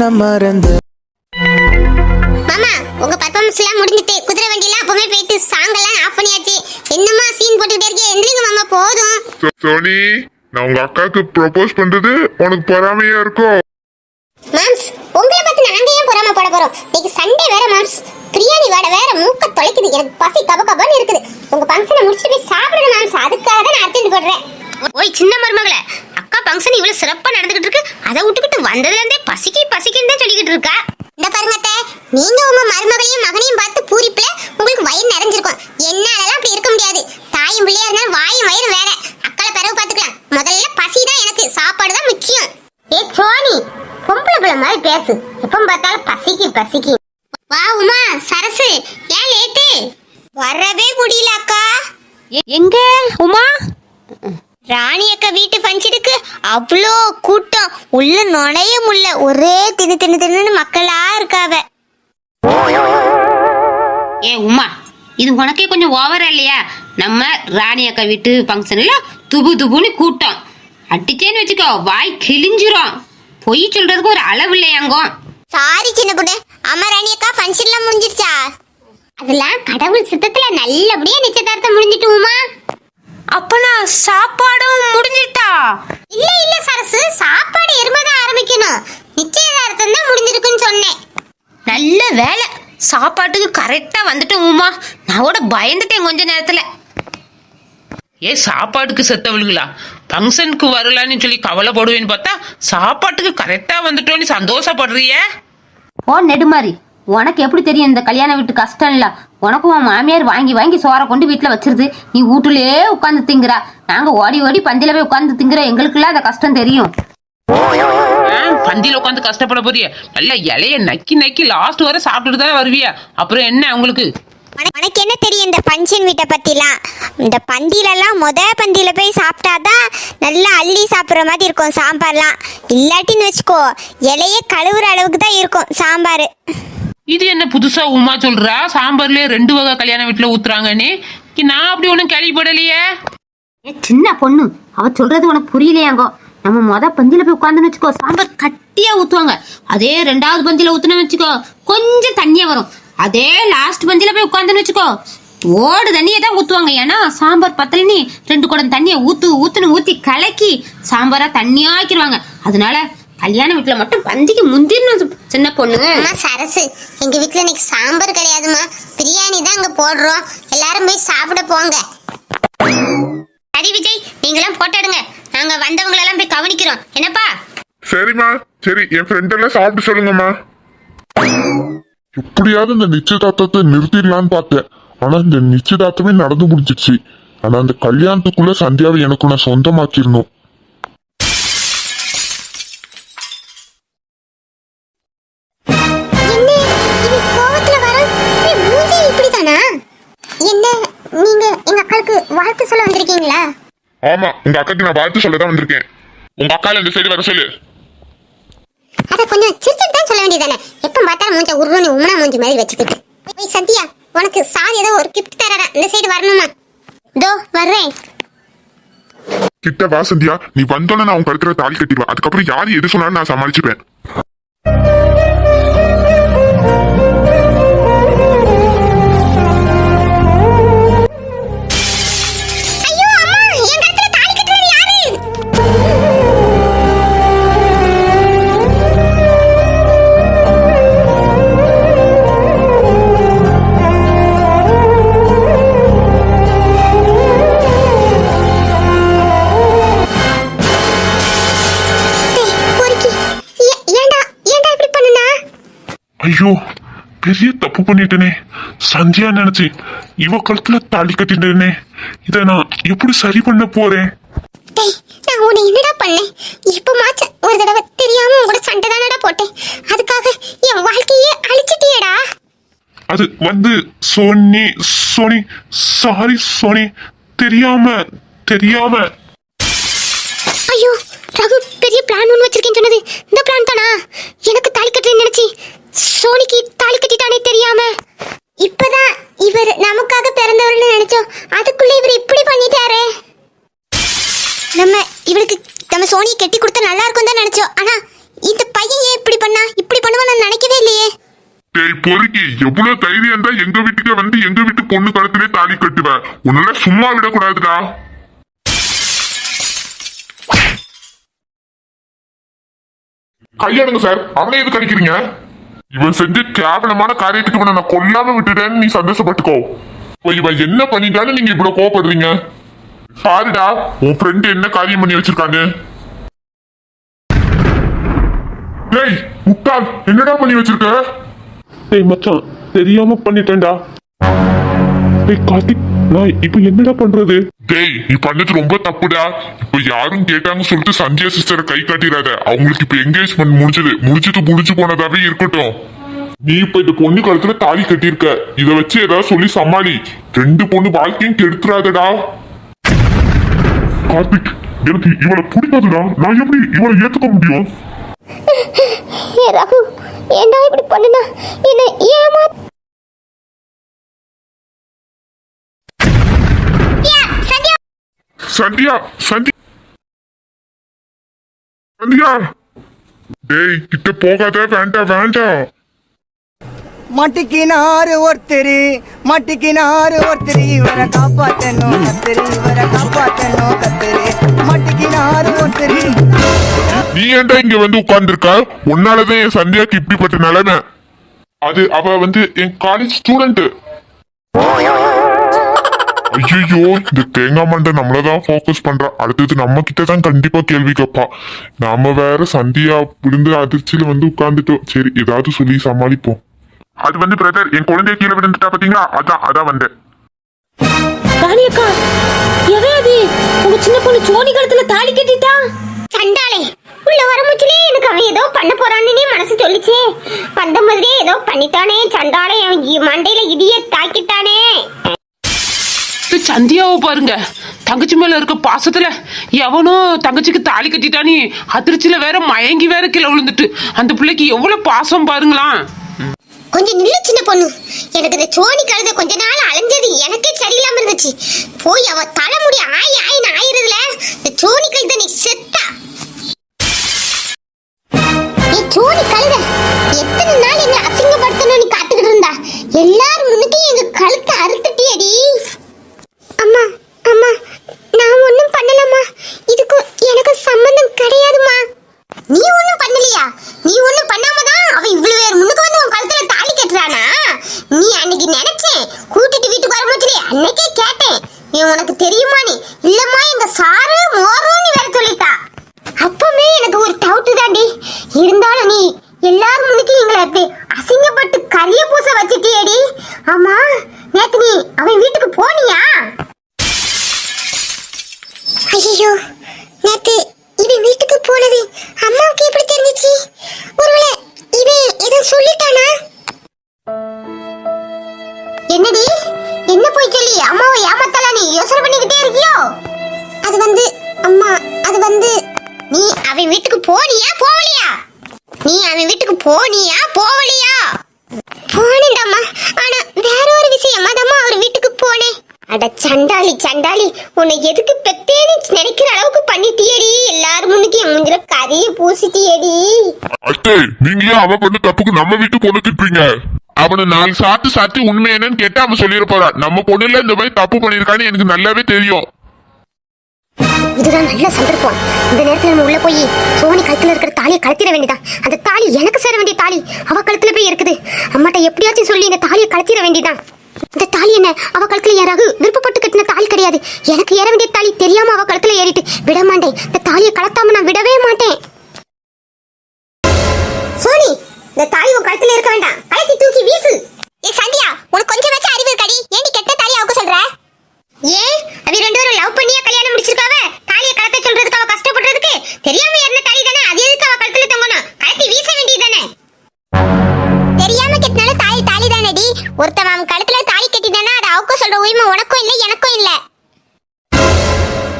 என்ன மறந்த? மாமா உங்க பர்ஃபார்மன்ஸ் எல்லாம் முடிஞ்சிட்டு குதிரை வண்டிலாம் அப்பவே போயிட்டு சாங் எல்லாம் ஆஃப் பண்ணியாச்சு. என்னம்மா சீன் போட்டுக்கிட்டே இருக்கே? எந்திரிங்க மாமா போதும். சோனி நான் உங்க அக்காவுக்கு ப்ரொபோஸ் பண்றது உனக்கு பொறாமையா இருக்கும் மாம்ஸ் உங்களை பத்தி நாங்க ஏன் பொறாம போட போறோம்? இன்னைக்கு சண்டே வேற மாம்ஸ் பிரியாணி வாட வேற மூக்க தொலைக்குது. எனக்கு பசி கப கபன்னு இருக்குது. உங்க ஃபங்க்ஷனை முடிச்சுட்டு போய் சாப்பிடுங்க மாம்ஸ் அதுக்காக தான் நான் அர்ஜென்ட் போடுறேன். ஓய் சின்ன மருமகளே. அக்கா ஃபங்க்ஷன் இவ்வளவு சிறப்பா நடந்துகிட்டு இருக்கு. அதை விட்டுக்கிட்டு வந்ததுல இருந்தே பசிக்கு பசிக்குன்னு தான் சொல்லிக்கிட்டு இருக்கா. இந்த பாருங்க அத்தை, நீங்க உங்க மருமகளையும் மகனையும் பார்த்து பூரிப்புல உங்களுக்கு வயிறு நிறைஞ்சிருக்கும். என்னாலலாம் அப்படி இருக்க முடியாது. தாயும் பிள்ளையா இருந்தாலும் வாயும் வயிறு வேற. அக்கால பிறகு பாத்துக்கலாம் முதல்ல பசி தான் எனக்கு. சாப்பாடு தான் முக்கியம். ஏ சோனி பொம்பளை பிள்ளை மாதிரி பேசு. எப்ப பார்த்தாலும் பசிக்கு பசிக்கு. வா உமா சரசு. ஏன் லேட்டு? வரவே முடியல அக்கா. எங்க உமா? ராணி அக்கா வீட்டு ஃபங்க்ஷனுக்கு அவ்வளோ கூட்டம். உள்ள நுழைய முடியல ஒரே தின்னு தின்னு தின்னு மக்களா இருக்காவ ஏ உமா இது உனக்கே கொஞ்சம் ஓவரா இல்லையா? நம்ம ராணி அக்கா வீட்டு ஃபங்க்ஷன்ல துபு துபுன்னு கூட்டம். அடிச்சேன்னு வச்சுக்கோ வாய் கிழிஞ்சிரும். பொய் சொல்றதுக்கு ஒரு அளவு இல்லையாங்கோ சாரி சின்ன பொண்ணு. அம்மா ராணி அக்கா ஃபங்க்ஷன்லாம் முடிஞ்சிருச்சா? அதெல்லாம் கடவுள் சித்தத்துல நல்லபடியா நிச்சயதார்த்தம் முடிஞ்சிட்டு உமா அப்பனா சாப்பாடும் முடிஞ்சிட்டா? இல்ல இல்ல சரசு. சாப்பாடு எருமதான் ஆரம்பிக்கணும். நிச்சயதார்த்தம் தான் முடிஞ்சிருக்குன்னு சொன்னேன். நல்ல வேலை. சாப்பாட்டுக்கு கரெக்டா வந்துட்டோம் உமா. நான் கூட பயந்துட்டேன் கொஞ்ச நேரத்துல. ஏ சாப்பாட்டுக்கு செத்தவளுங்களா? ஃபங்க்ஷனுக்கு வரலான்னு சொல்லி கவலைப்படுவேன்னு பார்த்தா சாப்பாட்டுக்கு கரெக்டா வந்துட்டோன்னு சந்தோஷப்படுறிய? ஓ நெடுமாறி. உனக்கு எப்படி தெரியும் இந்த கல்யாண வீட்டு கஷ்டம் இல்ல உனக்கும் உன் மாமியார் வாங்கி வாங்கி சோறை கொண்டு வீட்டுல வச்சிருது. நீ வீட்டுலயே உட்காந்து திங்குறா. நாங்க ஓடி ஓடி பந்தில போய் உட்காந்து திங்குற எங்களுக்குலாம் அந்த கஷ்டம் தெரியும். பந்தியில் உட்காந்து கஷ்டப்பட போறிய? நல்ல இலைய நக்கி நக்கி லாஸ்ட் வரை சாப்பிட்டுட்டு தான் வருவிய? அப்புறம் என்ன உங்களுக்கு? உனக்கு என்ன தெரியும் இந்த ஃபங்க்ஷன் வீட்டை பத்திலாம்? இந்த பந்தியிலலாம் முத பந்தியில போய் சாப்பிட்டாதான் நல்லா அள்ளி சாப்பிட்ற மாதிரி இருக்கும் சாம்பார்லாம். இல்லாட்டின்னு வச்சுக்கோ இலையே கழுவுற அளவுக்கு தான் இருக்கும் சாம்பார். இது என்ன புதுசா உமா சொல்றா? சாம்பார்லயே ரெண்டு வகை கல்யாண வீட்டுல ஊத்துறாங்கன்னு. நான் அப்படி ஒண்ணும் கேள்விப்படலையே. ஏ சின்ன பொண்ணு. அவ சொல்றது உனக்கு புரியலையாங்கோ. நம்ம மொத பந்தில போய் உட்காந்துன்னு வச்சுக்கோ. சாம்பார் கட்டியா ஊத்துவாங்க. அதே ரெண்டாவது பந்தில ஊத்துனு வச்சுக்கோ. கொஞ்சம் தண்ணியா வரும். அதே லாஸ்ட் பந்தில போய் உட்காந்துன்னு வச்சுக்கோ. ஓடு தண்ணியை தான் ஊத்துவாங்க. ஏன்னா சாம்பார் பத்தலனி ரெண்டு குடம் தண்ணியை ஊத்து ஊத்துன்னு ஊத்தி கலக்கி சாம்பாரா தண்ணியா ஆக்கிடுவாங்க அதனால கல்யாண வீட்டுல மட்டும் பந்திக்கு முந்திரணும் சின்ன பொண்ணு. அம்மா சரசு எங்க வீட்ல இன்னைக்கு சாம்பார் கிடையாதுமா பிரியாணி தான் அங்க போடுறோம். எல்லாரும் போய் சாப்பிட போங்க. சரி விஜய் நீங்களாம் போட்டோ எடுங்க. நாங்க வந்தவங்களெல்லாம் போய் கவனிக்கிறோம். என்னப்பா? சரிம்மா. சரி என் ஃப்ரெண்ட் எல்லாம் சாப்பிட்டு சொல்லுங்கம்மா. எப்படியாவது இந்த நிச்சயதார்த்தத்தை நிறுத்திடலான்னு பார்த்தேன். ஆனா இந்த நிச்சயதார்த்தமே நடந்து முடிஞ்சிடுச்சு. ஆனா அந்த கல்யாணத்துக்குள்ள சந்தியாவை எனக்கு நான் சொந்தமாக்கிடணும். நீங்க எங்க அக்காவுக்கு வாழ்த்து சொல்ல வந்திருக்கீங்களா? ஆமா உங்க அக்காக்கு நான் வாழ்த்து சொல்ல தான் வந்திருக்கேன். உங்க அக்கால இந்த சைடு வர சொல்லு. அத கொஞ்சம் சிரிச்சுட்டு தான் சொல்ல வேண்டியதானே எப்ப பார்த்தாலும் மூஞ்ச உருவனு உமனா மூஞ்சி மாதிரி வச்சுக்கிட்டு. போய் சத்யா உனக்கு சார் ஏதோ ஒரு கிஃப்ட் தரடா. இந்த சைடு வரணுமா? இதோ வர்றேன். கிட்ட வா சந்தியா. நீ வந்தோன்னே நான் உன் கழுத்துல தாலி கட்டிடுவேன். அதுக்கப்புறம் யார் எது சொன்னாலும் நான் சமாளிச்சுப்பேன். ஐயோ பெரிய தப்பு பண்ணிட்டேனே. சந்தியா நினைச்சு இவ கழுத்துல தாலி கட்டிட்டேனே. இத நான் எப்படி சரி பண்ண போறேன்? டேய் நான் உன்னை என்னடா பண்ணேன்? இப்போ மாச்ச ஒரு தடவை தெரியாம உன் கூட சண்டை தானடா போட்டேன். அதுக்காக என் வாழ்க்கையே அழிச்சிட்டியேடா. அது வந்து சோனி சோனி சாரி சோனி தெரியாம தெரியாம. ஐயோ ரகு பெரிய பிளான் ஒன்று வச்சிருக்கேன்னு சொன்னது. இந்த பிளான் தானா? எனக்கு தாலி கட்டுறேன்னு நினைச்சி சோனிக்கு தாலி கட்டிட்டானே தெரியாம. இப்பதான் இவர் நமக்காக பிறந்தவர்னு நினைச்சோம். அதுக்குள்ள இவர் இப்படி பண்ணிட்டாரே. நம்ம இவளுக்கு நம்ம சோனியை கட்டி கொடுத்தா நல்லா இருக்கும் தான் நினைச்சோம். ஆனா இந்த பையன் ஏன் இப்படி பண்ணா? இப்படி பண்ணுவான்னு நான் நினைக்கவே இல்லையே. டேய் பொறுக்கி எவ்வளவு தைரியம் தான் எங்க வீட்டுக்கு வந்து எங்க வீட்டு பொண்ணு கழுத்திலே தாலி கட்டுவ. உன்னால சும்மா விடக்கூடாதுடா. கையாடுங்க சார். அவனை எதுக்கு அடிக்கிறீங்க? இவன் செஞ்ச கேவலமான காரியத்துக்கு இவனை நான் கொல்லாம விட்டுட்டேன்னு நீ சந்தோஷப்பட்டுக்கோ. இப்போ இவன் என்ன பண்ணிட்டாலும் நீங்க இவ்வளவு கோவப்படுறீங்க? பாருடா உன் ஃப்ரெண்ட் என்ன காரியம் பண்ணி வச்சிருக்காங்க? டேய் முட்டாள் என்னடா பண்ணி வச்சிருக்க? டேய் மச்சான் தெரியாம பண்ணிட்டேன்டா. டேய் கார்த்திக் நான் இப்போ என்னடா பண்றது? டேய் நீ பண்ணது ரொம்ப தப்புடா. இப்போ யாரும் கேட்டாங்க சொல்லிட்டு சந்தியா சிஸ்டரை கை காட்டிடாத அவங்களுக்கு இப்போ என்கேஜ்மெண்ட் முடிஞ்சது. முடிஞ்சது முடிஞ்சு போனதாவே இருக்கட்டும். நீ இப்ப இந்த பொண்ணு கழுத்துல தாலி கட்டியிருக்க. இத வச்சு ஏதாவது சொல்லி சமாளி. ரெண்டு பொண்ணு வாழ்க்கையும் கெடுத்துறாதடா. கார்த்திக் எனக்கு இவளை பிடிக்காதுடா. நான் எப்படி இவளை ஏத்துக்க முடியும்? ஏ ரகு ஏன்டா இப்படி பண்ணுனா? என்ன ஏமா சந்தியா சந்தி சந்தியா. டேய் கிட்ட போகாத வேண்டாம் வேண்டாம் மட்டிக்கினாரு ஒருத்தரு மட்டிக்கினாரு ஒருத்தரு இவரை காப்பாத்தணும் கத்தரு இவரை காப்பாத்தணும் கத்தரு. மட்டிக்கினாரு ஒருத்தரு. நீ ஏன்டா இங்க வந்து உட்கார்ந்துருக்க? உன்னாலதான் என் சந்தியாக்கு இப்படிப்பட்ட நிலைமை. அது அவ வந்து என் காலேஜ் ஸ்டூடெண்ட் ஐயோ இந்த தேங்காய் மண்டை நம்மளதான் ஃபோக்கஸ் பண்றா. அடுத்தது நம்ம கிட்ட தான் கண்டிப்பா கேள்வி கேட்பா நாம வேற சந்தியா விழுந்து அதிர்ச்சியில வந்து உட்கார்ந்துட்டோம். சரி ஏதாவது சொல்லி சமாளிப்போம். அது வந்து பிரதர் என் குழந்தைய கீழே விழுந்துட்டா பாத்தீங்களா? அதான் அதான் வந்தேன். ராணி அக்கா எவன் அது? உங்க சின்ன பொண்ணு சோனி கழுத்துல தாலி கட்டிட்டா? சண்டாளே உள்ள வரமுச்சுலே எனக்கு அவன் ஏதோ பண்ண போறான்னு மனசு சொல்லிச்சே. வந்த மாதிரியே ஏதோ பண்ணிட்டானே சண்டாளே அவன் மண்டையில இடிய தாக்கிட்டானே. சந்தியாவை பாருங்க. தங்கச்சி மேல இருக்க பாசத்துல எவனோ தங்கச்சிக்கு தாலி கட்டிட்டானே அதிர்ச்சியில வேற மயங்கி வேற கீழே விழுந்துட்டு. அந்த பிள்ளைக்கு எவ்வளவு பாசம் பாருங்களாம் கொஞ்சம் நில்லு சின்ன பொண்ணு. எனக்கு இந்த சோனி கழுத கொஞ்ச நாள் அலைஞ்சது எனக்கே சரியில்லாம இருந்துச்சு. போய் அவ தலைமுடி ஆயி ஆயின்னு ஆயிருதுல இந்த சோனி கழுத நீ செத்தா? சோனி கழுத எத்தனை நாள் எங்களை அசிங்கப்படுத்தணும்னு நீ காத்துக்கிட்டு இருந்தா? எல்லாரும் முன்னுக்கு எங்க கழுத்தை அறுத்துட்டியடி. அம்மா அம்மா நான் ஒண்ணும் பண்ணலம்மா. இதுக்கு எனக்கு சம்பந்தம் கிடையாதுமா நீ ஒண்ணும் பண்ணலையா? நீ ஒண்ணும் பண்ணாம தான் அவன் இவ்வளவு பேர் முன்னுக்கு வந்து உன் கழுத்துல தாலி கட்டுறானா? நீ அன்னைக்கு நினைச்சேன் கூட்டிட்டு வீட்டுக்கு வரும்போது அன்னைக்கே கேட்டேன். நீ உனக்கு தெரியுமா நீ? இல்லம்மா எங்க சாரு மோரும் வேற சொல்லிட்டா. அப்பவுமே எனக்கு ஒரு டவுட்டு தாண்டி இருந்தாலும் நீ எல்லாரும் முன்னுக்கு எங்களை அப்படி அசிங்கப்பட்டு கரிய பூச வச்சுட்டியடி. ஆமா நேத்து நீ அவன் வீட்டுக்கு போனியா? ஐயோ நேத்து இவன் வீட்டுக்கு போனது அம்மாவுக்கு எப்படி தெரிஞ்சிச்சு? ஒருவேளை இவன் எதுவும் சொல்லிட்டானா? என்னடி? என்ன போய் சொல்லி? அம்மாவை ஏமாத்தலாம் நீ? யோசனை பண்ணிக்கிட்டே இருக்கியோ? அது வந்து அம்மா அது வந்து நீ அவன் வீட்டுக்கு போனியா போவலியா? நீ அவன் வீட்டுக்கு போனியா போகலையா போனேன்டாமா ஆனா வேற ஒரு விஷயம். தாம்மா அவர் வீட்டுக்கு போனேன். அட சண்டாளி சண்டாளி உன்னை எதுக்கு பெத்தேன்னு நினைக்கிற அளவுக்கு பண்ணிட்டியடி? எல்லாரும் முன்னுக்கு என் மூஞ்சில கரிய பூசிட்டியடி. அட்டே நீங்க ஏன் அவன் பண்ண தப்புக்கு நம்ம வீட்டு பொண்ணு திட்டுறீங்க? அவனை நாலு சாத்து சாத்தி உண்மை என்னன்னு கேட்டா அவன் சொல்லிட போறான் நம்ம பொண்ணுல இந்த மாதிரி தப்பு பண்ணிருக்கான்னு எனக்கு நல்லாவே தெரியும். இதுதான் நல்ல சந்தர்ப்பம். இந்த நேரத்துல நம்ம உள்ள போய் சோனி கழுத்துல இருக்கிற தாலியை கழத்திட வேண்டியதான் அந்த தாலி எனக்கு சேர வேண்டிய தாலி அவ கழுத்துல போய் இருக்குது. அம்மாட்ட எப்படியாச்சும் சொல்லி இந்த தாலியை கழத்திட வேண்டியதான் இந்த தாலி என்ன? அவ கழுத்துல யாராவது விருப்பப்பட்டு கட்டின தாலி கிடையாது. எனக்கு ஏற வேண்டிய தாலி தெரியாம அவ கழுத்துல ஏறிட்டு. விட மாட்டேன். இந்த தாலியை கலத்தாம நான் விடவே மாட்டேன். சோனி இந்த தாலி உன் கழுத்துல இருக்க வேண்டாம். கழுத்தி தூக்கி வீசு. ஏ சந்தியா உனக்கு கொஞ்சம் வச்சு அறிவு இருக்கடி. ஏண்டி கெட்ட தாலி அவுக்க சொல்ற? ஏன் அவ ரெண்டு பேரும் லவ் பண்ணியா கல்யாணம் முடிச்சிருக்காவ? தாலியை கலத்த சொல்றதுக்கு அவ கஷ்டப்படுறதுக்கு தெரியாம என்ன தாலி தானே? அது எதுக்கு அவ கழுத்துல தொங்கணும்? கழட்டி வீச வேண்டியது தானே? தெரியாம கட்டினால தாலி ஒருத்தன் அவன் கழுத்துல தாலி கட்டிட்டானா அது அவுக்க சொல்ற உரிமை உனக்கும் இல்ல எனக்கும் இல்ல.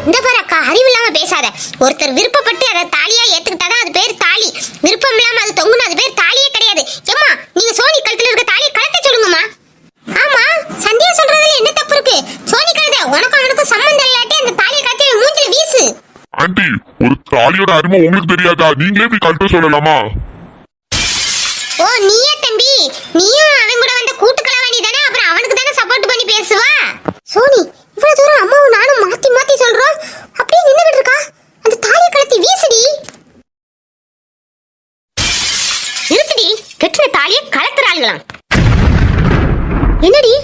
இந்த பாரு அக்கா அறிவு இல்லாம பேசாத. ஒருத்தர் விருப்பப்பட்டு அதை தாலியா ஏத்துக்கிட்டாதான் அது பேர் தாலி. விருப்பம் இல்லாம அது தொங்கணும் அது பேர் தாலியே கிடையாது. ஏம்மா நீங்க சோனி கழுத்துல இருக்க தாலியை கலத்த சொல்லுங்கம்மா. ஆமா சந்தியா சொல்றதுல என்ன தப்பு இருக்கு? சோனி கழுத உனக்கும் அவனுக்கும் சம்பந்தம் இல்லாட்டி அந்த தாலியை கழுத்துல மூஞ்சில வீசு. ஆண்டி ஒரு தாலியோட அருமை உங்களுக்கு தெரியாதா? நீங்களே இப்படி கழுத்த சொல்லலாமா? ஓ நீயே தம்பி? நீயும் அவன் கூட வந்த கூட்டுக்கள வேண்டியதானே அப்புறம் அவனுக்கு தானே சப்போர்ட் பண்ணி பேசுவா? சோனி இவ்வளவு தூரம் அம்மாவும் நானும் மாத்தி மாத்தி சொல்றோம். அப்படியே நின்னுகிட்டு இருக்கா? அந்த தாலியை கலத்தி வீசுடி. நிறுத்துடி. கெட்டின தாலியை கலத்துற ஆளுங்களாம். என்னடி?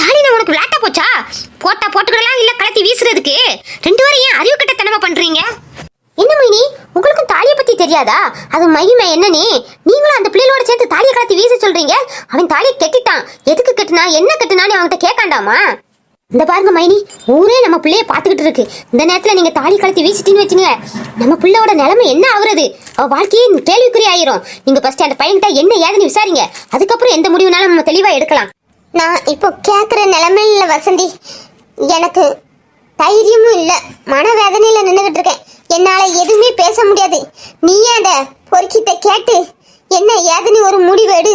தாலினா உனக்கு விளாட்டா போச்சா? போட்டா போட்டுக்கிடலாம் இல்ல கலத்தி வீசுறதுக்கு? ரெண்டு பேரும் ஏன் அறிவு கட்டத்தனமா பண்றீங்க என்ன மைனி உங்களுக்கும் தாலியை பத்தி தெரியாதா? அது மகிமை என்னனே நீங்களும் அந்த பிள்ளைகளோட சேர்ந்து தாலியை கலத்தி வீச சொல்றீங்க? அவன் தாலியை கெட்டிட்டான். எதுக்கு கெட்டினா என்ன கெட்டினான்னு அவன்கிட்ட கேட்காண்டாமா? இந்த பாருங்க மைனி. ஊரே நம்ம பிள்ளைய பாத்துக்கிட்டு இருக்கு. இந்த நேரத்துல நீங்க தாலி கலத்தி வீசிட்டீங்க வச்சுங்க நம்ம பிள்ளையோட நிலைமை என்ன ஆகுறது? அவ வாழ்க்கையே கேள்விக்குறி ஆயிரும். நீங்க ஃபர்ஸ்ட் அந்த பையன்கிட்ட என்ன ஏதுன்னு விசாரிங்க. அதுக்கப்புறம் எந்த முடிவுனாலும் நம்ம தெளிவா எடுக்கலாம். நான் இப்போ கேட்குற இல்லை வசந்தி எனக்கு தைரியமும் இல்லை மனவேதனையில் நின்றுகிட்டு இருக்கேன். என்னால் எதுவுமே பேச முடியாது. நீயே அந்த பொறுக்கிட்ட கேட்டு என்ன ஏதுன்னு ஒரு முடிவு எடு.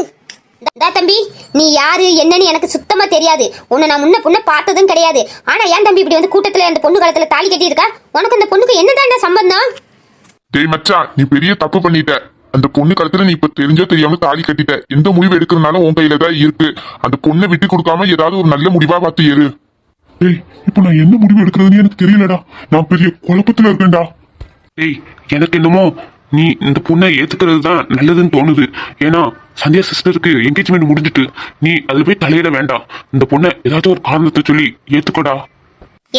டா தம்பி நீ யாரு என்னன்னு எனக்கு சுத்தமா தெரியாது. உன்னை நான் முன்ன பொண்ணை பார்த்ததும் கிடையாது. ஆனா ஏன் தம்பி இப்படி வந்து கூட்டத்துல அந்த பொண்ணு காலத்துல தாலி கட்டி இருக்கா உனக்கு அந்த பொண்ணுக்கு என்னதான்டா சம்பந்தம்? டேய் மச்சான் நீ பெரிய தப்பு பண்ணிட்ட. அந்த பொண்ணு கழுத்துல நீ இப்ப தெரிஞ்சோ தெரியாம தாலி கட்டிட்ட. எந்த முடிவு எடுக்கிறனாலும் உன் கையில தான் இருக்கு. அந்த பொண்ணை விட்டு கொடுக்காம ஏதாவது ஒரு நல்ல முடிவா பார்த்து ஏறு. டேய் இப்போ நான் என்ன முடிவு எடுக்கிறதுன்னு எனக்கு தெரியலடா. நான் பெரிய குழப்பத்துல இருக்கேன்டா. டேய் எனக்கு என்னமோ நீ இந்த பொண்ணை ஏத்துக்கிறது தான் நல்லதுன்னு தோணுது. ஏன்னா சந்தியா சிஸ்டருக்கு என்கேஜ்மெண்ட் முடிஞ்சிட்டு நீ அதுல போய் தலையிட வேண்டாம். இந்த பொண்ணை ஏதாச்சும் ஒரு காரணத்தை சொல்லி ஏத்துக்கோடா.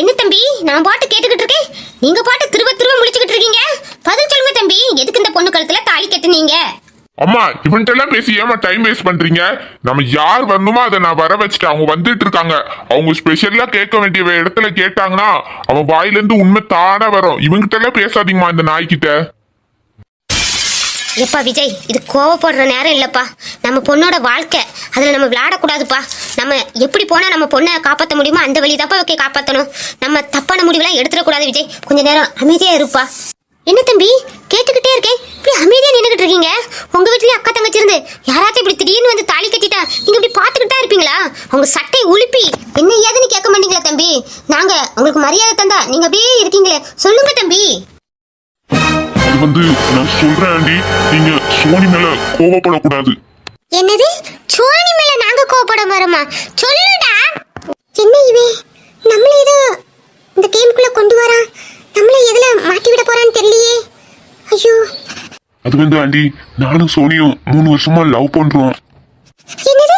என்ன தம்பி? நான் பாட்டு கேட்டுக்கிட்டு இருக்கேன். நீங்க பாட்டு திரும்ப திரும்ப முடிச்சுக்கிட்டு இருக்கீங்க. பதில் சொல்லுங்க தம்பி. எதுக்கு இந்த பொண்ணு கழுத்துல தாலி கட்டுனீங்க? அம்மா இவன்ட்டு எல்லாம் பேசி ஏமா டைம் வேஸ்ட் பண்றீங்க? நம்ம யார் வரணுமோ அதை நான் வர வச்சுட்டு அவங்க வந்துட்டு இருக்காங்க. அவங்க ஸ்பெஷலா கேட்க வேண்டிய இடத்துல கேட்டாங்கன்னா அவன் வாயிலேருந்து உண்மை தானா வரும். இவங்கிட்ட எல்லாம் பேசாதீங்கம்மா இந்த நாய்கிட்ட. எப்பா விஜய் இது கோவப்படுற நேரம் இல்லப்பா. நம்ம பொண்ணோட வாழ்க்கை அதில் நம்ம விளையாடக்கூடாதுப்பா. நம்ம எப்படி போனால் நம்ம பொண்ணை காப்பாற்ற முடியுமோ அந்த வழி தான்ப்பா ஓகே காப்பாற்றணும் நம்ம தப்பான முடிவுலாம் எடுத்துடக்கூடாது விஜய். கொஞ்சம் நேரம் அமைதியாக இருப்பா. என்ன தம்பி? கேட்டுக்கிட்டே இருக்கேன் இப்படி அமைதியா நின்றுகிட்டு இருக்கீங்க? உங்க வீட்லயும் அக்கா தங்கச்சி இருந்து யாராச்சும் இப்படி திடீர்னு வந்து தாலி கட்டிட்டா நீங்க இப்படி பார்த்துக்கிட்டு இருப்பீங்களா? அவங்க சட்டை உலுப்பி என்ன ஏதுன்னு கேட்க மாட்டீங்களா தம்பி? நாங்க உங்களுக்கு மரியாதை தந்தா நீங்க அப்படியே இருக்கீங்களே. சொல்லுங்க தம்பி. அது வந்து நான் சொல்றேன் ஆண்டி. நீங்க சோனி மேல கோவப்படக்கூடாது. என்னது? சுவானி மேல நாங்க கோபப்பட வரோமா? சொல்லுடா. என்ன இவே நம்மள ஏதோ இந்த கேமுக்குள்ள கொண்டு வரான். நம்மள எதுல மாட்டி விட போறான்னு தெரியலையே. ஐயோ. அது வந்து ஆண்டி நானும் சோனியும் மூணு வருஷமா லவ் பண்றோம். என்னது?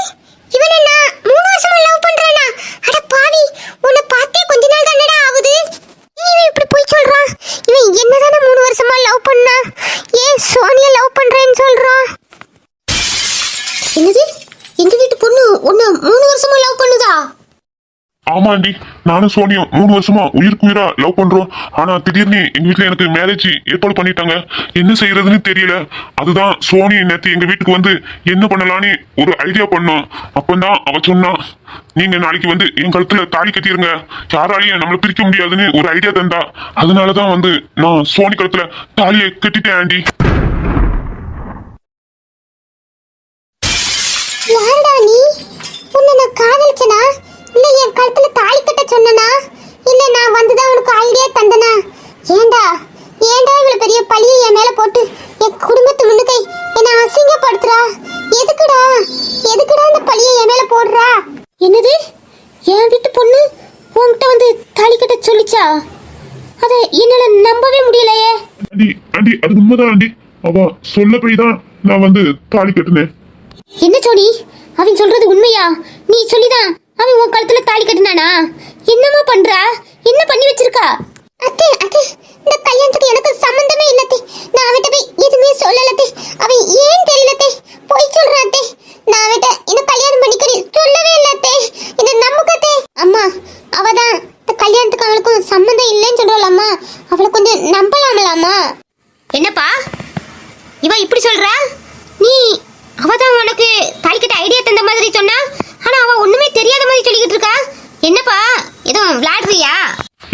இவனை நான் மூணு வருஷமா லவ் பண்றேனா? அட பாவி உன்னை பார்த்தே கொஞ்ச நாள் தானடா ஆகுது. இவன் இப்படி போய் சொல்றான்? இவன் என்னதானே மூணு வருஷமா லவ் பண்ணா? ஏன் சோனியா லவ் பண்றேன்னு சொல்றான்? என்னது? எங்க வீட்டு பொண்ணு உன்னை மூணு வருஷமா லவ் பண்ணுதா? ஆமா ஆண்டி நானும் சோனியும் மூணு வருஷமா உயிருக்கு உயிரா லவ் பண்றோம். ஆனா திடீர்னு எங்க வீட்ல எனக்கு மேரேஜ் ஏற்பாடு பண்ணிட்டாங்க. என்ன செய்யறதுன்னு தெரியல. அதுதான் சோனி நேத்து எங்க வீட்டுக்கு வந்து என்ன பண்ணலான்னு ஒரு ஐடியா பண்ணோம். அப்பந்தான் அவ சொன்னா நீங்க நாளைக்கு வந்து என் கழுத்துல தாலி கட்டிருங்க. யாராலையும் நம்மள பிரிக்க முடியாதுன்னு ஒரு ஐடியா தந்தா. அதனாலதான் வந்து நான் சோனி கழுத்துல தாலியை கட்டிட்டேன் ஆண்டி. யாருடா நீ? உன்னை நான் காதலிச்சனா? இல்ல என் கழுத்துல தாலி கட்ட சொன்னனா? இல்ல நான் வந்துதான் உனக்கு ஐடியா தந்தனா? ஏண்டா? ஏண்டா இவ்வளவு பெரிய பழியை என் மேல போட்டு என் குடும்பத்து முன்னுக்கை என்ன அசிங்கப்படுத்துறா? எதுக்குடா? எதுக்குடா இந்த பழியை என் மேல போடுறா? என்னது? என் வீட்டு பொண்ணு உன்கிட்ட வந்து தாலி கட்ட சொல்லிச்சா? அதை என்னால நம்பவே முடியலையே. ஆண்டி ஆண்டி அது உண்மைதான் ஆண்டி. அவ சொல்ல போய் தான் நான் வந்து தாலி கட்டினேன். என்ன சோனி? அவன் சொல்றது உண்மையா? நீ சொல்லிதான் அவன் உன் கழுத்துல தாலி கட்டினானா? என்னமா பண்றா? என்ன பண்ணி வச்சிருக்கா? அத்தை அத்தை இந்த கல்யாணத்துக்கு எனக்கு சம்பந்தமே இல்ல தே நான் அவட்ட போய் எதுவுமே சொல்லல தே அவன் ஏன் தெரியல தே போய் சொல்றான் தே நான் அவட்ட இந்த கல்யாணம் பண்ணிக்கிறேன் சொல்லவே இல்ல தே என்ன நம்புக தே அம்மா அவதான் இந்த கல்யாணத்துக்கு அவளுக்கும் சம்மந்தம் இல்லைன்னு சொல்றாளம்மா. அவளை கொஞ்சம் நம்பலாமலாமா என்னப்பா? இவ இப்படி சொல்றா? நீ அவ தான் உனக்கு தாலிக்கட்ட ஐடியா தந்த மாதிரி சொன்னா? ஆனா அவ ஒண்ணுமே தெரியாத மாதிரி சொல்லிக்கிட்டு இருக்கா? என்னப்பா? எதுவும் விளையாடுறியா?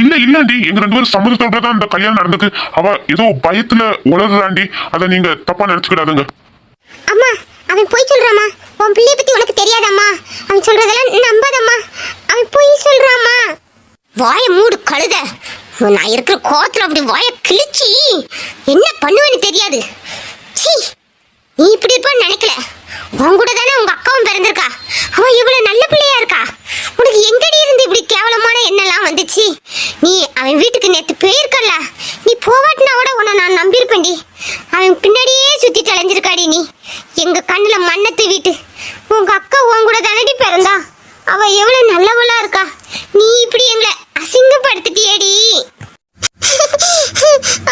இல்ல இல்லண்டி எங்க ரெண்டு பேரும் சம்மதத்தோட தான் இந்த கல்யாணம் நடந்தது அவ ஏதோ பயத்துல உளறுறாண்டி. அதை நீங்க தப்பா நினைச்சுக்கிடாதுங்க. அம்மா அவன் போய் சொல்றாமா உன் பிள்ளைய பத்தி உனக்கு தெரியாதம்மா. அவன் சொல்றதெல்லாம் நம்பாதம்மா. அவன் போய் சொல்றாமா வாய மூடு கழுத. நான் இருக்கிற கோத்துல அப்படி வாய கிழிச்சி. என்ன பண்ணுவேன்னு தெரியாது. சீ. நீ இப்படி இருப்பான்னு நினைக்கல. உன் கூட தானே உங்க அக்காவும் பிறந்திருக்கா? அவன் இவ்வளவு நல்ல பிள்ளையா இருக்கா? உனக்கு எங்கடி இருந்து இப்படி கேவலமான எண்ணெல்லாம் வந்துச்சு? நீ அவன் வீட்டுக்கு நேத்து போயிருக்கல நீ போவாட்டினா கூட உன்னை நான் நம்பியிருப்பேன்டி. அவன் பின்னாடியே சுத்தி தொலைஞ்சிருக்காடி நீ. எங்க கண்ணுல மண்ணை வீட்டு உங்க அக்கா உன் கூட தானடி பிறந்தா? அவ எவ்வளவு நல்லவளா இருக்கா? நீ இப்படி எங்களை அசிங்கப்படுத்திட்டியேடி.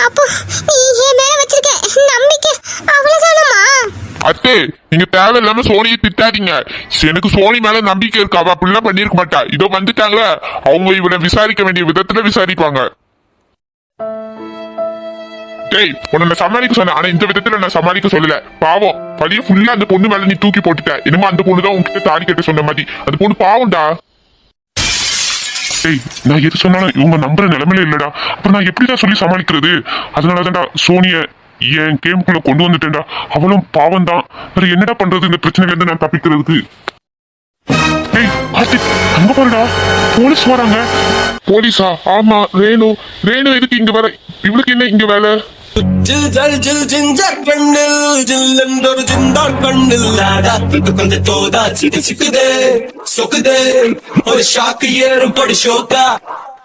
அப்போ நீ என் மேல வச்சிருக்க நம்பிக்கை அவ்வளவுதானம்மா? அத்தே நீங்க தேவையில்லாம சோனியை திட்டாதீங்க. எனக்கு சோனி மேல நம்பிக்கை இருக்கு? அவ அப்படிலாம் பண்ணிருக்க மாட்டா. இதோ வந்துட்டாங்களே அவங்க இவனை விசாரிக்க வேண்டிய விதத்துல விசாரிப்பாங்க. டேய் உன்னை நான் சமாளிக்க சொன்னேன். ஆனா இந்த விதத்துல நான் சமாளிக்க சொல்லல. பாவம் பழிய ஃபுல்லா அந்த பொண்ணு மேல நீ தூக்கி போட்டுட்ட. என்னமோ அந்த பொண்ணு தான் உன்கிட்ட தாலி கட்ட சொன்ன மாதிரி. அந்த பொண்ணு பாவம்டா. டேய் நான் எது சொன்னாலும் இவங்க நம்புற நிலைமையில இல்லடா. அப்புறம் நான் எப்படிடா சொல்லி சமாளிக்கிறது? அதனாலதான்டா சோனிய என் கேமுக்குள்ள கொண்டு வந்துட்டேன்டா. அவளும் பாவம் தான் வேற என்னடா பண்றது இந்த பிரச்சனையில இருந்து நான் தப்பிக்கிறதுக்கு? டேய் கார்த்திக் அங்க பாருடா. போலீஸ் வராங்க. போலீஸா? ஆமா ரேணு. ரேணு எதுக்கு இங்க வர? இவளுக்கு என்ன இங்க வேலை? ஜில் ஜல் ஜில் ஜிஞ்சர் கண்ணில் ஜில் என்றொரு ஜிந்தார் கண்ணில். ராத்திரிக்கு கொஞ்சம் தோதா சிக்கு சிக்குதே சொக்குதே. ஒரு ஷாக்கு ஏறும் ஷோக்கா.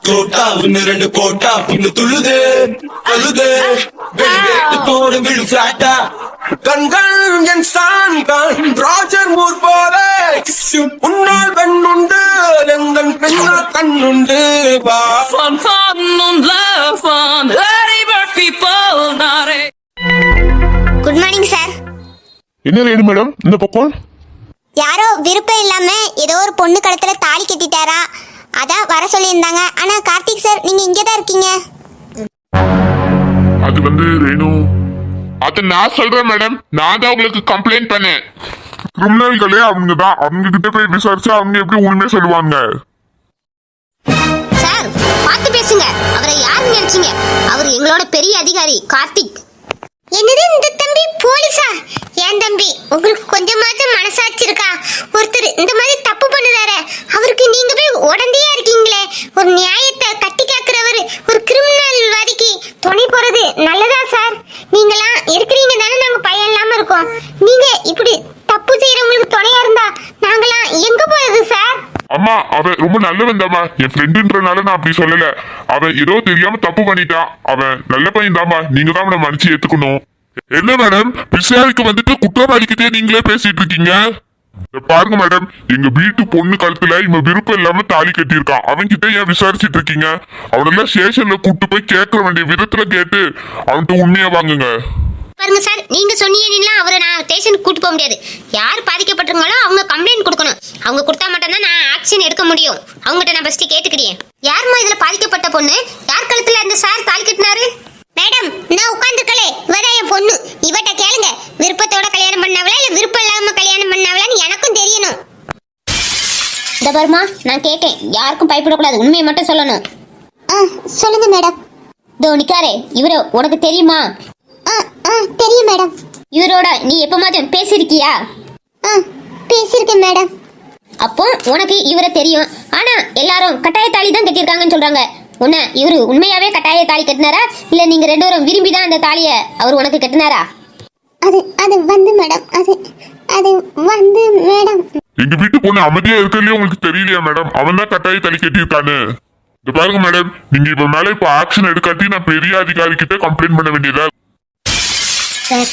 கோட்டா ஒன்னு ரெண்டு கோட்டா பொண்ணு துள்ளுதே அழுதே. வெளியேட்டு விழு பிளாட்டா கண்கள் என் சான் கண் ராஜர் மூர் போல. உன்னால் பெண்ணுண்டு எங்கள் பெண்ணா கண்ணுண்டு வா. Fun, fun, good morning sir என்ன ரேணு மேடம் இந்த பக்கம் யாரோ விருப்பம் இல்லாம ஏதோ ஒரு பொண்ணு கழுத்துல தாலி கட்டிட்டாரா? அதான் வர சொல்லியிருந்தாங்க. ஆனா கார்த்திக் சார் நீங்க இங்கே தான் இருக்கீங்க. அது வந்து ரேணு. அது நான் சொல்றேன் மேடம் நான் தான் உங்களுக்கு கம்ப்ளைண்ட் பண்ணேன். கிரிமினல்களே அவங்க தான் அவங்க கிட்ட போய் விசாரிச்சா அவங்க எப்படி உண்மையை சொல்லுவாங்க? சார் பார்த்து பேசுங்க. அவரை யாருன்னு நினைச்சீங்க? அவர் எங்களோட பெரிய அதிகாரி கார்த்திக். என்னது இந்த தம்பி போலீஸா? ஏன் தம்பி? உங்களுக்கு கொஞ்சமாவது மனசாட்சி இருக்கா? ஒருத்தர் இந்த மாதிரி தப்பு பண்ணுதார அவருக்கு நீங்க போய் உடந்தையா இருக்கீங்களே. ஒரு நியாயத்தை கட்டி கேட்கிறவர் ஒரு கிரிமினல் வாதிக்கு துணை போறது நல்லதா சார்? நீங்களாம் இருக்கிறீங்க தானே நாங்க பயம் இல்லாம இருக்கோம். நீங்க இப்படி தப்பு செய்யறவங்களுக்கு துணையா இருந்தா நாங்களாம் எங்க போறது சார்? அம்மா அவன் ரொம்ப நல்லவன் தாம்மா. என் ஃப்ரெண்டுன்றனால நான் அப்படி சொல்லல. அவன் ஏதோ தெரியாம தப்பு பண்ணிட்டான். அவன் நல்ல பையன் தாமா நீங்க தான் அவனை மன்னிச்சு ஏத்துக்கணும். என்ன மேடம் பிசாரிக்கு வந்துட்டு குற்றவாளிக்கிட்டே நீங்களே பேசிட்டு இருக்கீங்க? பாருங்க மேடம் எங்க வீட்டு பொண்ணு கழுத்துல இவன் விருப்பம் இல்லாம தாலி கட்டியிருக்கான். அவன் கிட்ட ஏன் விசாரிச்சிட்டு இருக்கீங்க? அவனெல்லாம் ஸ்டேஷன்ல கூட்டு போய் கேட்க வேண்டிய விதத்துல கேட்டு அவன்கிட்ட உண்மையா வாங்குங்க. பாருங்க சார் நீங்க சொன்னீங்கன்னா அவரை நான் ஸ்டேஷனுக்கு கூட்டு போக முடியாது. யார் பாதிக்கப்பட்டிருக்காங்களோ அவங்க கம்ப்ளைண்ட் கொடுக்கணும். அவங்க கொடுத்தா மட்டும்தான் நான் ஆக்ஷன் எடுக்க முடியும். அவங்ககிட்ட நான் ஃபர்ஸ்ட் கேட்டுக்கிறேன். யாரும்மா இதுல பாதிக்கப்பட்ட பொண்ணு? யார் கழுத்துல இந்த சார் தாலி கட்டினாரு? மேடம் நான் உட்காந்துருக்கலே இவதான் என் பொண்ணு. இவட்ட கேளுங்க. விருப்பத்தோட கல்யாணம் பண்ணாவளா இல்ல விருப்பம் இல்லாம கல்யாணம் பண்ணாவளான்னு எனக்கும் தெரியணும். இந்த பாருமா நான் கேட்டேன். யாருக்கும் பயப்படக்கூடாது. உண்மையை மட்டும் சொல்லணும். ஆ சொல்லுங்க மேடம். இதோ நிக்காரே. இவரு உனக்கு தெரியுமா? ஆ தெரியும் மேடம். இவரோட நீ எப்பமாச்சும் பேசியிருக்கியா? ஆ பேசியிருக்கேன் மேடம். அப்போ உனக்கு இவரை தெரியும். ஆனா எல்லாரும் கட்டாய தாலி தான் கட்டியிருக்காங்கன்னு சொல்றாங்க. உன்ன இவரு உண்மையாவே கட்டாய தாலி கட்டினாரா? இல்ல நீங்க ரெண்டு பேரும் விரும்பி தான் அந்த தாலிய அவர் உனக்கு கட்டினாரா? அது அது வந்து மேடம் அது அது வந்து மேடம். எங்க வீட்டு பொண்ணு அமைதியா இருக்கிறதுலயே உங்களுக்கு தெரியலையா மேடம்? அவன் தான் கட்டாயி தள்ளி கட்டியிருக்கானு இந்த பாருங்க மேடம் நீங்க இவன் மேல இப்ப ஆக்ஷன் எடுக்காட்டி நான் பெரிய அதிகாரி கிட்ட கம்ப்ளைண்ட் பண்ண வேண்டியதா சார்.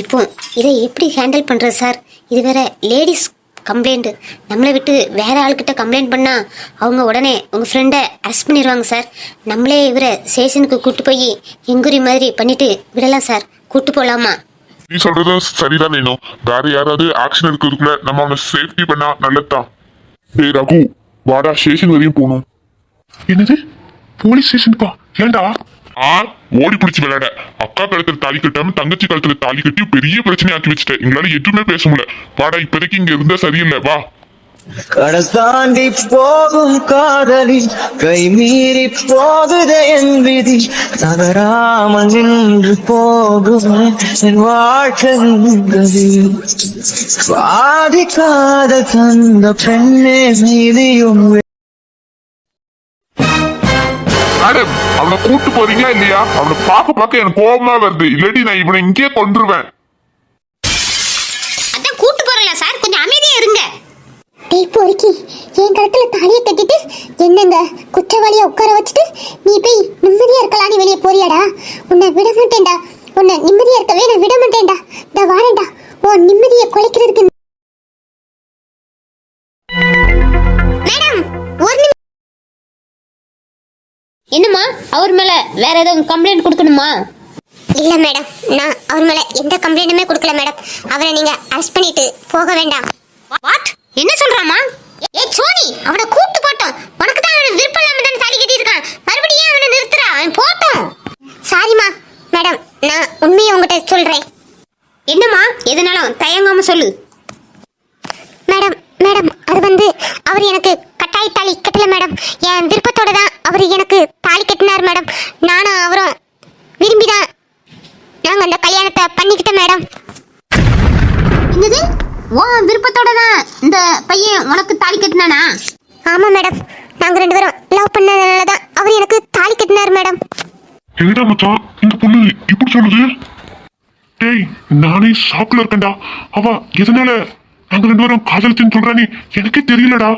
இப்போ இதை எப்படி ஹேண்டில் பண்ணுறது சார்? இது வேற லேடிஸ் கம்ப்ளைண்ட்டு நம்மளை விட்டு வேற ஆளுக்கிட்ட கம்ப்ளைண்ட் பண்ணால் அவங்க உடனே உங்கள் ஃப்ரெண்டை அரெஸ்ட் பண்ணிடுவாங்க சார். நம்மளே இவரை ஸ்டேஷனுக்கு கூப்பிட்டு போய் எங்குரி மாதிரி பண்ணிட்டு விடலாம் சார். கூப்பிட்டு போகலாமா நீ சொல்றது சரிதான் வேணும் வேற யாராவது ஆக்ஷன் எடுக்கிறதுக்குள்ள நம்ம அவனை சேஃப்டி பண்ணா நல்லதுதான். டேய் ரகு வாடா ஸ்டேஷன் வரையும் போகணும். என்னது? போலீஸ் ஸ்டேஷனுக்கா ஏன்டா? ஆ? ஓடி பிடிச்சு விளையாட. அக்கா கழுத்துல தாலி கட்டாம தங்கச்சி கழுத்துல தாலி கட்டி பெரிய பிரச்சனை ஆக்கி வச்சுட்டேன். எங்களால எதுவுமே பேச முடியல. வாடா இப்போதைக்கு இங்க இருந்தா சரியில்லை. வா. கடசாண்டி போகும் காதலி கை மீறி போகுதே என் விதி. நகராமல் நின்று போகும் என் வாழ்க்கை பாதிக்காத தந்த பெண்ணே மீதியும் மேடம் அவனை கூட்டு போறீங்களா இல்லையா? அவனை பார்க்க பார்க்க எனக்கு கோபமா வருது. இல்லாட்டி நான் இவனை இங்கேயே கொன்றுவேன் அதான் கூட்டு போறல சார். கொஞ்சம் அமைதியா இருங்க. டேய் பொறுக்கி என் கழுத்துல தாலியை கட்டிட்டு என்னங்க குற்றவாளியா உட்கார வச்சுட்டு நீ போய் நிம்மதியா இருக்கலாம்னு வெளியே போறியாடா? உன்னை விட மாட்டேன்டா. உன்னை நிம்மதியா இருக்கவே நான் விட மாட்டேன்டா. இந்த வாரேன்டா. உன் நிம்மதியை குலைக்கிறதுக்கு மேடம் என்னம்மா? அவர் மேல வேற ஏதாவது கம்ப்ளைண்ட் கொடுக்கணுமா? இல்ல மேடம் நான் அவர் மேல எந்த கம்ப்ளைண்ட்டுமே கொடுக்கல மேடம் அவரை நீங்க அரெஸ்ட் பண்ணிட்டு போக வேண்டாம். வாட் என்ன சொல்றாமா ஏ சோனி அவனை கூட்டு போட்டோம். உனக்கு தான் அவனை விருப்பம் இல்லாம தானே தாலி கட்டி இருக்கான். மறுபடியும் ஏன் அவனை நிறுத்துறா? அவன் போட்டோம். சாரிம்மா மேடம் நான் உண்மையை உங்ககிட்ட சொல்றேன். என்னம்மா? எதனாலும் தயங்காம சொல்லு. அது வந்து அவர் எனக்கு கட்டாய தாலி கட்டல மேடம். என் விருப்பத்தோட தான் அவர் எனக்கு தாலி கட்டினார் மேடம். நானும் அவரும் விரும்பி தான் நாங்கள் அந்த கல்யாணத்தை பண்ணிக்கிட்டோம் மேடம். என்னது? உன் விருப்பத்தோட தான் இந்த பையன் உனக்கு தாலி கட்டினானா? ஆமாம் மேடம். நாங்கள் ரெண்டு பேரும் லவ் பண்ணதுனால தான் அவர் எனக்கு தாலி கட்டினார் மேடம். என்னடா மச்சான்? இந்த பொண்ணு இப்படி சொல்லுது? டேய் நானே ஷாக்ல இருக்கேன்டா. அவ எதனால நாங்க ரெண்டு பேரும் காதலிச்சுன்னு சொல்றானே எனக்கே தெரியலடா.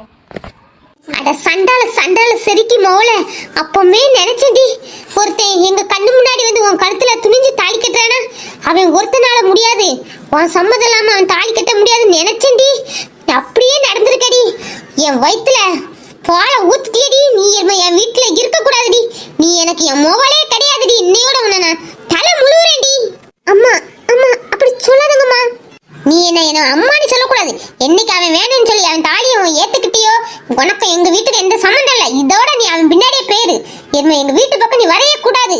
அட சண்டால சண்டால செருக்கி மோல அப்பவே நினைச்சேன்டி ஒருத்தன் எங்க கண்ணு முன்னாடி வந்து உன் கழுத்துல துணிஞ்சு தாலி கட்டுறானா? அவன் ஒருத்தனால முடியாது. உன் சம்மதம் இல்லாம அவன் தாலி கட்ட முடியாதுன்னு நினைச்சேன்டி அப்படியே நடந்திருக்கடி என் வயித்துல பாலை ஊத்திட்டியடி நீ என் என் வீட்டுல இருக்க கூடாதுடி நீ எனக்கு என் மோவலே கிடையாதுடி இன்னையோட உன்னை நான் தலை முழுவுறேன்டி அம்மா நீ என்ன என்ன அம்மானு சொல்லக்கூடாது. என்னைக்கு அவன் வேணும்னு சொல்லி அவன் தாலியை அவன் ஏத்துக்கிட்டியோ உனக்கு எங்க வீட்டுக்கு எந்த சம்மந்தம் இல்லை. இதோட நீ அவன் பின்னாடியே போயிரு. என்ன எங்க வீட்டு பக்கம் நீ வரைய கூடாது.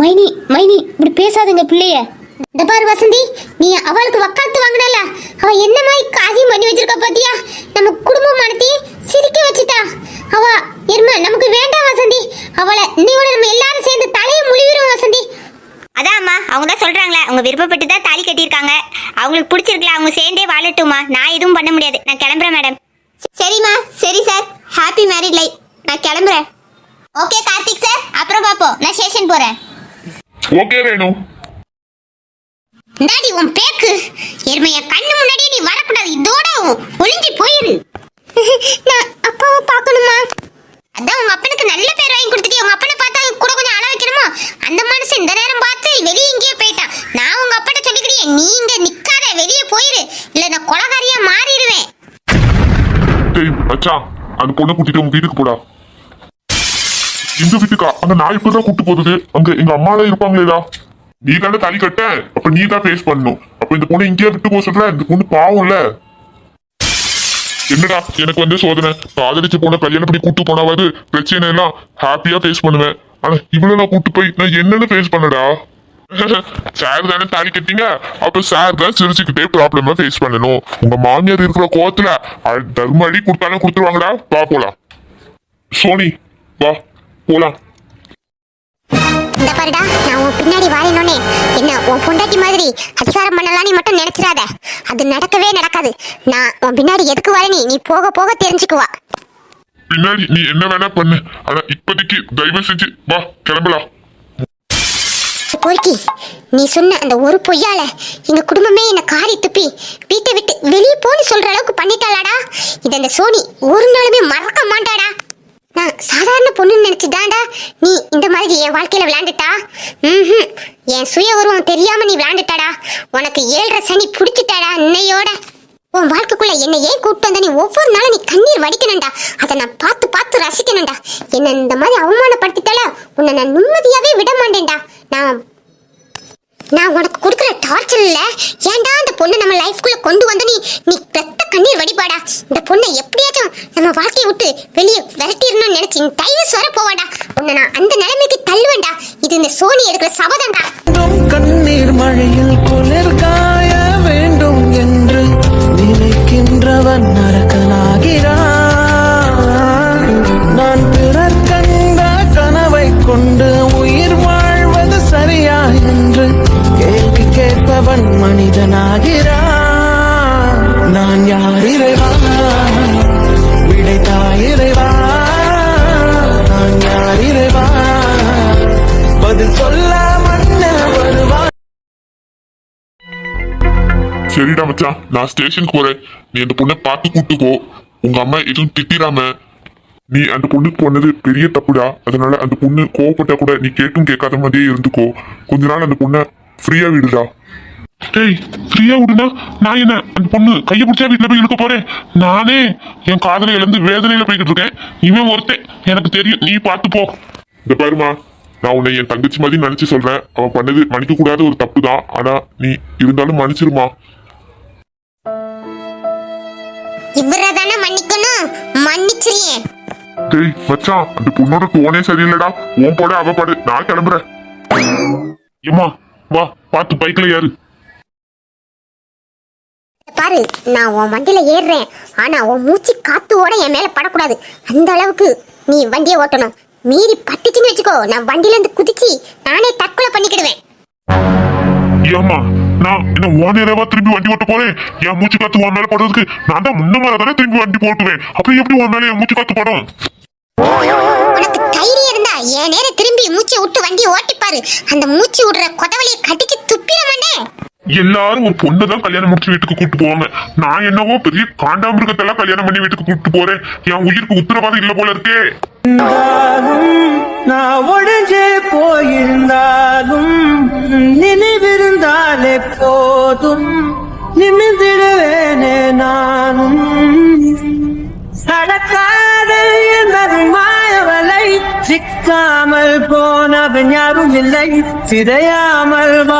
மைனி மைனி இப்படி பேசாதுங்க பிள்ளைய. இந்த பாரு வசந்தி நீ அவளுக்கு வக்காலத்து வாங்கினல அவ என்ன மாதிரி காரியம் பண்ணி வச்சிருக்கா பாத்தியா? நம்ம குடும்பம் நடத்தி சிரிக்க வச்சுட்டா. அவ எருமை நமக்கு வேண்டாம் வசந்தி. அவளை இன்னையோட நம்ம எல்லாரும் சேர்ந்து தலையை முழுவிடும் வசந்தி. அதாம்மா அவங்க தான் சொல்றாங்களே அவங்க விருப்பப்பட்டு தான் தாலி கட்டியிருக்காங்க. அவங்களுக்கு பிடிச்சிருக்கல அவங்க சேர்ந்தே வாழட்டுமா நான் எதுவும் பண்ண முடியாது. நான் கிளம்புறேன் மேடம் சரிம்மா. சரி சார் ஹாப்பி மேரிட் லைஃப் நான் கிளம்புறேன். ஓகே கார்த்திக் சார் அப்புறம் பார்ப்போம் நான் ஸ்டேஷன் போறேன். ஓகே ரேணு இந்தாடி உன் பேக்கு? எருமை என் கண்ணு முன்னாடியே நீ வரக்கூடாது. இதோட ஒளிஞ்சு போயிரு. நான் அப்பாவை பார்க்கணுமா? அதான் உங்க அப்பனுக்கு நல்ல பேர் வாங்கி கொடுத்துட்டு உங்க அப்பனை பார்த்தா கூட கொஞ்சம் அழ அந்த மனுஷன் இந்த நேரம் பார்த்து வெளியே எங்கேயோ போயிட்டான். நான் உங்க அப்பட்ட சொல்லிக்கிட்டே நீ இங்க நிக்காத வெளியே போயிரு. இல்ல நான் கொலகாரியா மாறிடுவேன். டேய் மச்சான் அந்த பொண்ணை கூட்டிட்டு உங்க வீட்டுக்கு போடா. இந்த வீட்டுக்கா? அங்க நான் இப்பதான் கூட்டு போறது அங்க எங்க அம்மா தான் இருப்பாங்களேடா. நீ தானே தாலி கட்ட. அப்ப நீ தான் ஃபேஸ் பண்ணணும். அப்ப இந்த பொண்ணு இங்கேயே விட்டு போக சொல்ற இந்த பொண்ணு பாவம்ல. என்னடா எனக்கு வந்து சோதனை. காதலிச்சு போன கல்யாணம் பண்ணி கூட்டு போனாவது பிரச்சனை எல்லாம் ஹாப்பியா ஃபேஸ் பண்ணுவேன். ஆனா இவ்வளவு நான் கூட்டு போய் நான் என்னன்னு ஃபேஸ் பண்ணடா சார் தானே தாலி கட்டிங்க? அப்ப சார் தான் சிரிச்சுக்கிட்டே ப்ராப்ளமா ஃபேஸ் பண்ணணும். உங்க மாமியார் இருக்கிற கோவத்துல தர்ம அடி கொடுத்தாலும் கொடுத்துருவாங்கடா. வா போலாம். சோனி வா போலாம். இந்த பாருடா நான் உன் பின்னாடி வாரினோனே. என்ன உன் பொண்டாட்டி மாதிரி அதிகாரம் பண்ணலான்னு மட்டும் நினைச்சிடாத. அது நடக்கவே நடக்காது. நான் உன் பின்னாடி எதுக்கு வரேனி? நீ போக போக தெரிஞ்சுக்குவா. பின்னாடி நீ என்ன வேணா பண்ணு. ஆனா இப்போதைக்கு தயவு செஞ்சு வா கிளம்பலாம். பொறுக்கி நீ சொன்ன அந்த ஒரு பொய்யால எங்க குடும்பமே என்ன காரி துப்பி வீட்டை விட்டு வெளியே போன்னு சொல்ற அளவுக்கு பண்ணிட்டாளாடா. இது அந்த சோனி ஒரு நாளுமே மறக்க மாட்டாடா. நான் சாதாரண பொண்ணுன்னு நினைச்சுதான்டா நீ இந்த மாதிரி என் வாழ்க்கையில விளையாண்டுட்டா. ம் என் சுய உருவம் தெரியாம நீ விளையாண்டுட்டாடா. உனக்கு ஏழரை சனி பிடிச்சிட்டாடா இன்னையோட உன் வாழ்க்கைக்குள்ள என்னை ஏன் கூப்பிட்டு வந்த நீ ஒவ்வொரு நாளும் நீ கண்ணீர் வடிக்கணும்டா. அதை நான் பார்த்து பார்த்து ரசிக்கணும்டா. என்ன இந்த மாதிரி அவமானப்படுத்திட்டால உன்னை நான் நிம்மதியாவே விட மாட்டேன்டா. நான் நான் உனக்கு கொடுக்குற டார்ச்சர்ல ஏன்டா அந்த பொண்ணை நம்ம லைஃப்குள்ள கொண்டு வந்து நீ? நீ பெத்த கண்ணீர் வடிப்பாடா. இந்த பொண்ணை எப்படியாச்சும் நம்ம வாழ்க்கையை விட்டு வெளியே விரட்டிடணும்னு நினைச்சு நீ தயவு சொர போவாடா. உன்னை நான் அந்த நிலைமைக்கு தள்ளுவேன்டா. இது இந்த சோனி எடுக்கிற சபதம்டா. கண்ணீர் மழையில் குளிர்காய நினைக்கின்றவன் நரக்கனாகிறான் நான் பிறர் கண்ட கனவை கொண்டு உயிர் வாழ்வது சரியா என்று கேள்வி கேட்பவன் மனிதனாகிறான் நான் யார் இறைவா? விடைத்தா இறைவா? நான் யார் இறைவா? பதில் சொல்ல சரிடா மச்சான் நான் ஸ்டேஷனுக்கு போறேன். நீ அந்த பொண்ணை பார்த்து கூட்டு போ உங்க அம்மா எதுவும் திட்டிராம. நீ அந்த பொண்ணுக்கு போனது பெரிய தப்புடா. அதனால அந்த பொண்ணு கோவப்பட்டா கூட நீ கேட்டும் கேட்காத மாதிரியே இருந்துக்கோ. கொஞ்ச நாள் அந்த பொண்ணை ஃப்ரீயா விடுடா. டேய் ஃப்ரீயா விடுனா நான் என்ன? அந்த பொண்ணு கையை பிடிச்சா வீட்டுல போய் இழுக்க போறேன்? நானே என் காதலை இழந்து வேதனையில போய்கிட்டு இருக்கேன். இவன் ஒருத்தன். எனக்கு தெரியும். நீ பார்த்து போ. இந்த பாருமா நான் உன்னை என் தங்கச்சி மாதிரி நினைச்சு சொல்றேன். அவ பண்ணது மன்னிக்க கூடாத ஒரு தப்பு தான் ஆனா நீ இருந்தாலும் மன்னிச்சிருமா? இவரை தானே மன்னிக்கணும்? மன்னிச்சிரியே டேய் மச்சான் அந்த பொண்ணோட தோனே சரியில்லடா. உன் பாடு அவ பாடு. நான் கிளம்புறேன். ஏம்மா வா பார்த்து பைக்ல யாரு பாரு நான் உன் வண்டியில ஏறுறேன். ஆனா உன் மூச்சு காத்துவோட என் மேல படக்கூடாது. அந்த அளவுக்கு நீ வண்டியை ஓட்டணும். மீறி பட்டுச்சுன்னு வச்சுக்கோ. நான் வண்டியில இருந்து குதிச்சு நானே தற்கொலை பண்ணிக்கிடுவேன். ஏம்மா நான் என்ன ஓனரவா திரும்பி வண்டி ஓட்ட போறேன்? என் மூச்சு காத்து உன் மேல போடுறதுக்கு நான் தான் முன்ன மாதிரி தானே திரும்பி வண்டி போட்டுவேன். அப்புறம் எப்படி உன் மேல என் மூச்சு காத்து படும்? உனக்கு தைரியம் இருந்தா என் நேரம் திரும்பி மூச்சை விட்டு வண்டியை ஓட்டிப்பாரு அந்த மூச்சு விடுற கொதவலையை கடிச்சு துப்பிட மாட்டேன். எல்லாரும் ஒரு பொண்ணு தான் கல்யாணம் முடிச்சு வீட்டுக்கு கூட்டு போவாங்க. நான் என்னவோ பெரிய காண்டாமிருகத்தெல்லாம் கல்யாணம் பண்ணி வீட்டுக்கு கூட்டு போறேன். என் உயிருக்கு உத்தரவாதம் இல்ல போல இருக்கே. இருந்தாலும் நான் உடஞ்சே போயிருந்தாலும் நினைவிருந்தாலே போதும். நிமிந்திடுவேனே நானும். நடக்காத மாயவலை. சிக்காமல் போனவன் யாரும் இல்லை. சிதையாமல் வா